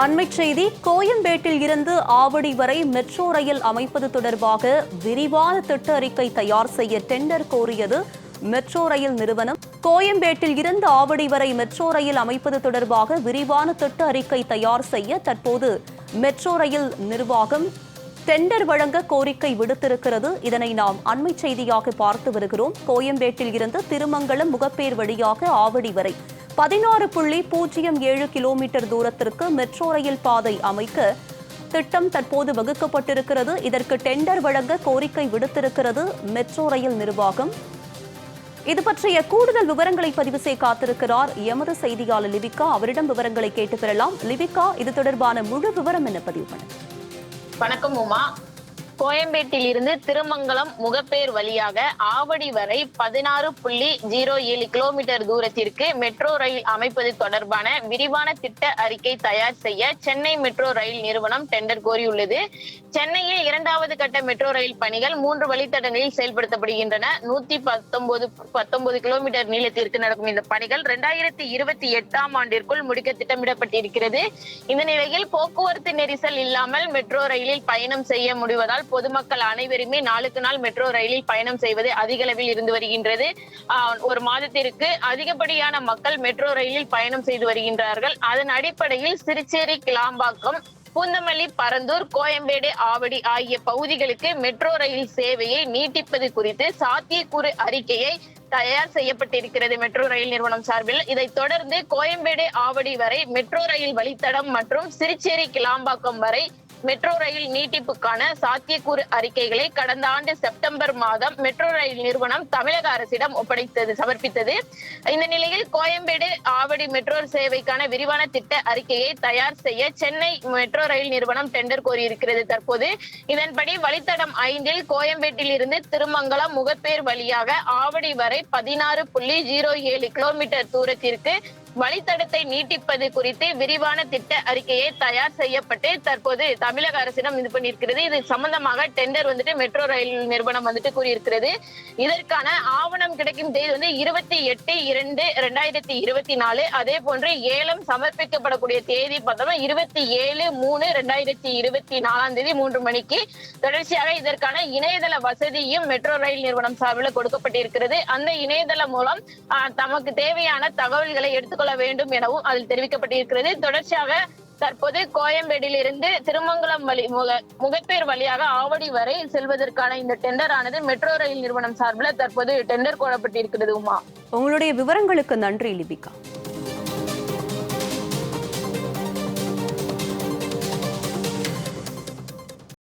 அண்மைச் செய்தி கோயம்பேட்டில் இருந்து ஆவடி வரை மெட்ரோ ரயில் அமைப்பது தொடர்பாக விரிவான திட்ட அறிக்கை தயார் செய்ய டெண்டர் கோரியது மெட்ரோ ரயில் நிறுவனம். கோயம்பேட்டில் இருந்து ஆவடி வரை மெட்ரோ ரயில் அமைப்பது தொடர்பாக விரிவான திட்ட அறிக்கை தயார் செய்ய தற்போது மெட்ரோ ரயில் நிர்வாகம் டெண்டர் வழங்க கோரிக்கை விடுத்திருக்கிறது. இதனை நாம் அண்மை செய்தியாக பார்த்து வருகிறோம். கோயம்பேட்டில் இருந்து திருமங்கலம் முகப்பேர் வழியாக ஆவடி வரை பதினாறு புள்ளி பூஜ்ஜியம் ஏழு கிலோமீட்டர் தூரத்திற்கு மெட்ரோ ரயில் பாதை அமைக்க திட்டம் தற்போது வகுக்கப்பட்டிருக்கிறது. இதற்கு டெண்டர் வழங்க கோரிக்கை விடுத்திருக்கிறது மெட்ரோ ரயில் நிர்வாகம். இது பற்றிய கூடுதல் விவரங்களை பதிவு செய்ய காத்திருக்கிறார் எமது செய்தியாளர் லிபிகா அவரிடம் விவரங்களை கேட்டு பெறலாம். லிபிகா இது தொடர்பான முழு விவரம் என்ன பதிவு பண்ணுங்க வணக்கம் உமா. கோயம்பேட்டில் இருந்து திருமங்கலம் முகப்பேர் வழியாக ஆவடி வரை பதினாறு புள்ளி ஜீரோ ஏழு கிலோமீட்டர் தூரத்திற்கு மெட்ரோ ரயில் அமைப்பது தொடர்பான விரிவான திட்ட அறிக்கை தயார் செய்ய சென்னை மெட்ரோ ரயில் நிறுவனம் டெண்டர் கோரியுள்ளது. சென்னையில் இரண்டாவது கட்ட மெட்ரோ ரயில் பணிகள் மூன்று வழித்தடங்களில் செயல்படுத்தப்படுகின்றன. நூத்தி பத்தொன்பது பத்தொன்பது கிலோமீட்டர் நீளத்திற்கு நடக்கும் இந்த பணிகள் இரண்டாயிரத்தி இருபத்தி எட்டாம் ஆண்டிற்குள் முடிக்க திட்டமிடப்பட்டிருக்கிறது. இந்த நிலையில் போக்குவரத்து நெரிசல் இல்லாமல் மெட்ரோ ரயிலில் பயணம் செய்ய முடிவதால் பொதுமக்கள் அனைவருமே நாளுக்கு நாள் மெட்ரோ ரயிலில் பயணம் செய்வது அதிக அளவில் இருந்து வருகின்றது. ஒரு மாதத்திற்கு அதிகப்படியான மக்கள் மெட்ரோ ரயிலில் பயணம் செய்து வருகின்றார்கள். அதன் அடிப்படையில் திருச்சேரி கிளாம்பாக்கம் பூந்தமல்லி பரந்தூர் கோயம்பேடு ஆவடி ஆகிய பகுதிகளுக்கு மெட்ரோ ரயில் சேவையை நீட்டிப்பது குறித்து சாத்தியக்கூறு அறிக்கையை தயார் செய்யப்பட்டிருக்கிறது மெட்ரோ ரயில் நிறுவனம் சார்பில். இதைத் தொடர்ந்து கோயம்பேடு ஆவடி வரை மெட்ரோ ரயில் வழித்தடம் மற்றும் சிறுச்சேரி கிளாம்பாக்கம் வரை மெட்ரோ ரயில் நீட்டிப்புக்கான சாத்தியக்கூறு அறிக்கைகளை கடந்த ஆண்டு செப்டம்பர் மாதம் மெட்ரோ ரயில் நிறுவனம் தமிழக அரசிடம் ஒப்படைத்தது சமர்ப்பித்தது. இந்த நிலையில் கோயம்பேடு ஆவடி மெட்ரோ சேவைக்கான விரிவான திட்ட அறிக்கையை தயார் செய்ய சென்னை மெட்ரோ ரயில் நிறுவனம் டெண்டர் கோரியிருக்கிறது. தற்போது இதன்படி வழித்தடம் ஐந்தில் கோயம்பேட்டில் இருந்து திருமங்கலம் முகப்பேர் வழியாக ஆவடி வரை பதினாறு புள்ளி ஜீரோ ஏழு கிலோமீட்டர் தூரத்திற்கு வழித்தடத்தை நீட்டிப்பது குறித்து விரிவான திட்ட அறிக்கையை தயார் செய்யப்பட்டு தற்போது தமிழக அரசிடம் இது பண்ணியிருக்கிறது. இது சம்பந்தமாக டெண்டர் வந்துட்டு மெட்ரோ ரயில் நிறுவனம் வந்துட்டு கூறியிருக்கிறது. இதற்கான ஆவணம் கிடைக்கும் தேதி வந்து இருபத்தி எட்டு இரண்டு இரண்டாயிரத்தி இருபத்தி நாலு. அதே போன்று ஏலம் சமர்ப்பிக்கப்படக்கூடிய தேதி பார்த்தோம்னா இருபத்தி ஏழு மூணு ரெண்டாயிரத்தி இருபத்தி நாலாம் தேதி மூன்று மணிக்கு. தொடர்ச்சியாக இதற்கான இணையதள வசதியும் மெட்ரோ ரயில் நிறுவனம் சார்பில் கொடுக்கப்பட்டிருக்கிறது. அந்த இணையதளம் மூலம் தமக்கு தேவையான தகவல்களை எடுத்து கொள்ள வேண்டும் எனவும் அதில் தெரிவிக்கப்பட்டிருக்கிறது. தொடர்ச்சியாக தற்போது கோயம்பேடியிலிருந்து இருந்து திருமங்கலம் வழி முக முகப்பேர் வழியாக ஆவடி வரை செல்வதற்கான இந்த டெண்டர் ஆனது மெட்ரோ ரயில் நிறுவனம் சார்பில் தற்போது டெண்டர் கோரப்பட்டிருக்கிறது உமா. உங்களுடைய விவரங்களுக்கு நன்றி லிபிகா.